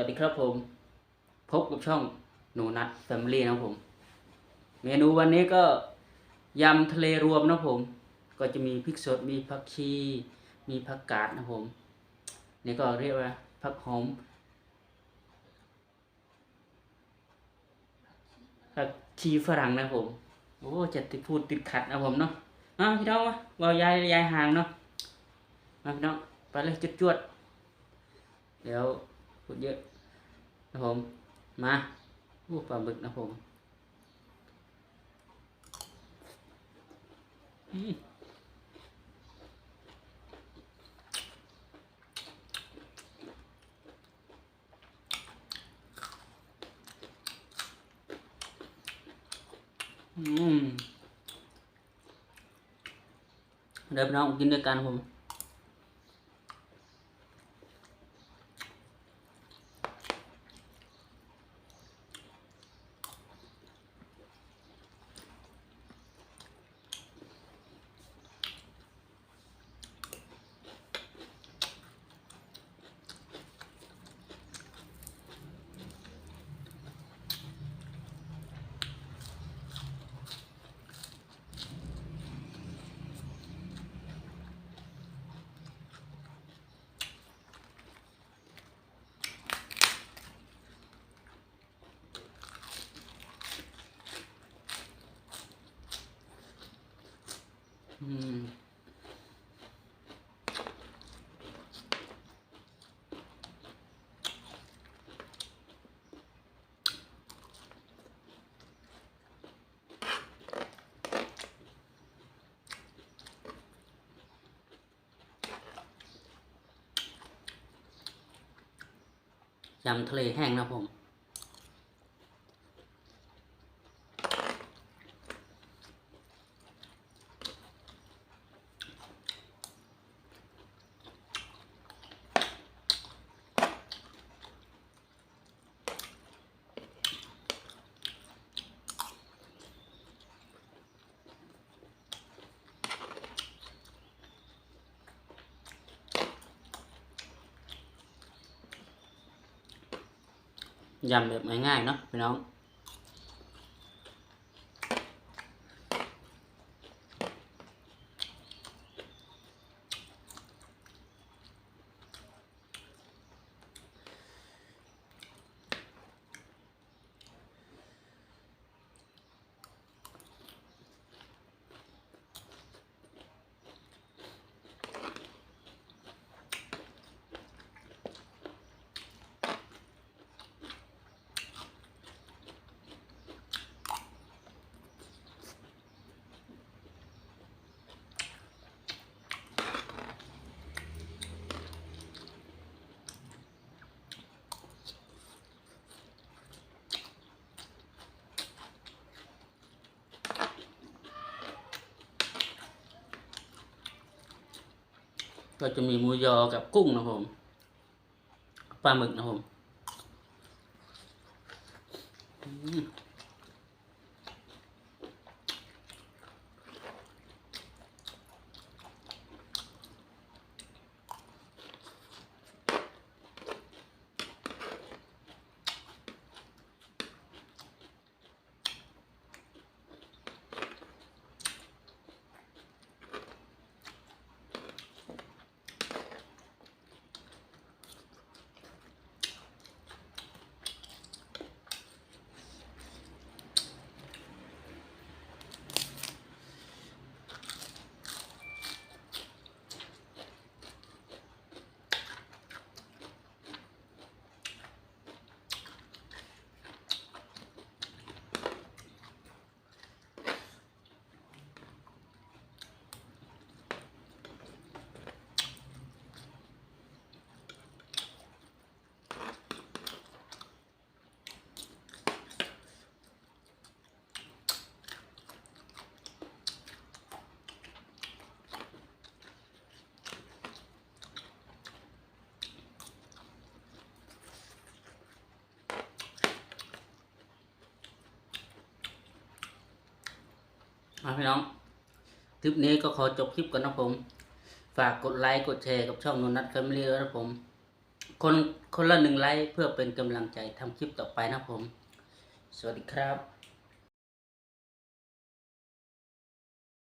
วัสดีครับผม พบกับช่องหนูนัดแฟมิลี่นะผม เมนูวันนี้ก็ยำทะเลรวมนะผม ก็จะมีพริกสดมีผักชีมีผักกาดนะผม นี่ก็เรียกว่าผักหอมผักชีฝรั่งนะผมโอ้จะติดพูดติดขัดนะผมเนาะอะพี่น้องมาเบายายยายห่างเนาะมาพี่น้องไปเลยจุดจวดเดี๋ยว พูดเยอะนะผมมาอู้ปลาบึกนะผมอืมเดี๋ยวน้องกินด้วยกันผม ยำทะเลแห้งนะผม ยำแบบง่า ก็จะมีหมูยอกับกุ้งนะครับผมปลาหมึกนะครับผม พี่น้องคลิปนี้ก็ขอจบคลิปก่อนนะผม ฝากกดไลค์กดแชร์กับช่องนนนัทแฟมิลี่นะผม คนคนละหนึ่งไลค์เพื่อเป็นกำลังใจทำคลิปต่อไปนะผม สวัสดีครับ